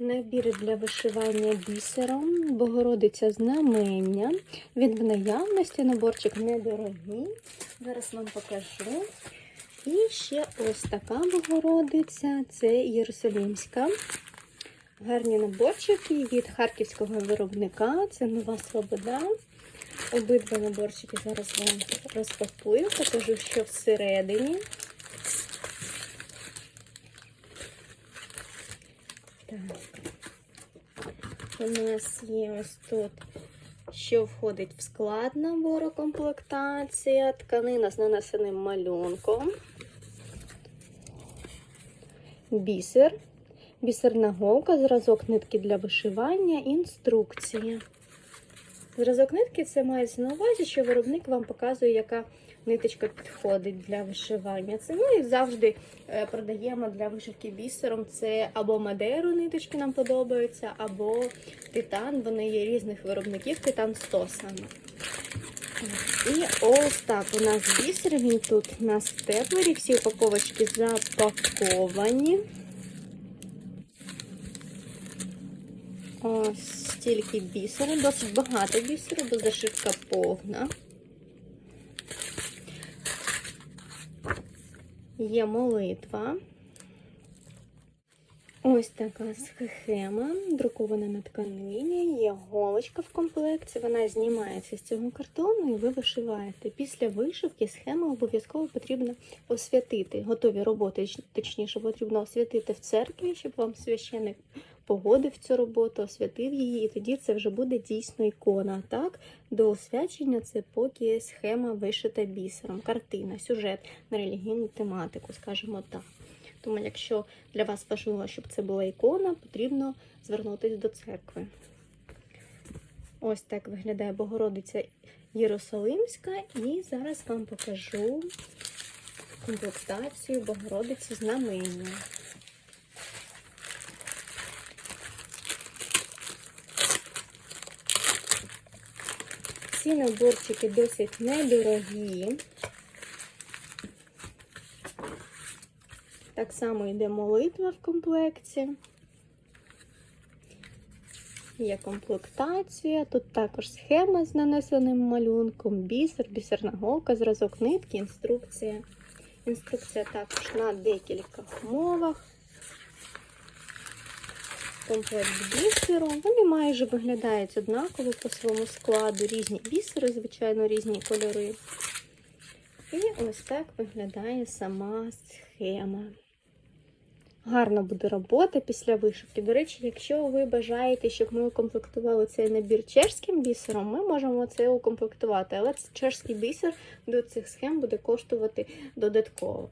Набір для вишивання бісером, Богородиця знамення. Він в наявності, наборчик недорогий. Зараз вам покажу. І ще ось така Богородиця, це Єрусалимська. Гарні наборчики від харківського виробника. Це Нова Слобода. Обидва наборчики зараз вам розпакую, покажу, що всередині. Так. У нас є ось тут, що входить в склад набору комплектація, тканина з нанесеним малюнком, бісер, бісерна голка, зразок нитки для вишивання, інструкція. Зразок нитки це мається на увазі, що виробник вам показує, яка ниточка підходить для вишивання. Це ми завжди е, продаємо для вишивки бісером. Це або Мадеру ниточки нам подобаються, або титан. Вони є різних виробників, титан 100 саме. І ось так у нас бісер. Він тут на степлері. Всі упаковочки запаковані. Ось стільки бісеру, досить багато бісеру, бо зашивка повна. Є молитва. Ось така схема, друкована на тканині, є голочка в комплекті, вона знімається з цього картону і ви вишиваєте. Після вишивки схему обов'язково потрібно освятити. Готові роботи, точніше, потрібно освятити в церкві, щоб вам священник погодив цю роботу, освятив її, і тоді це вже буде дійсно ікона. Так, до освячення це поки схема вишита бісером, картина, сюжет на релігійну тематику, скажімо так. Тому, якщо для вас важливо, щоб це була ікона, потрібно звернутися до церкви. Ось так виглядає Богородиця Єрусалимська, і зараз вам покажу комплектацію Богородиці знамення. Ці наборчики досить недорогі. Так само йде молитва в комплекті. Є комплектація. Тут також схема з нанесеним малюнком, бісер, бісерна голка, зразок нитки, інструкція. Інструкція також на декілька мовах. Комплект бісеру. Вони майже виглядають однаково по своєму складу. Різні бісери, звичайно, різні кольори. І ось так виглядає сама схема. Гарна буде робота після вишивки. До речі, якщо ви бажаєте, щоб ми укомплектували цей набір чешським бісером, ми можемо це укомплектувати. Але чешський бісер до цих схем буде коштувати додатково.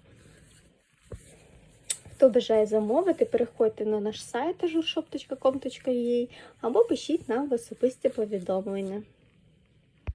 Хто бажає замовити, переходьте на наш сайт ajourshop.com.ua або пишіть нам в особисті повідомлення.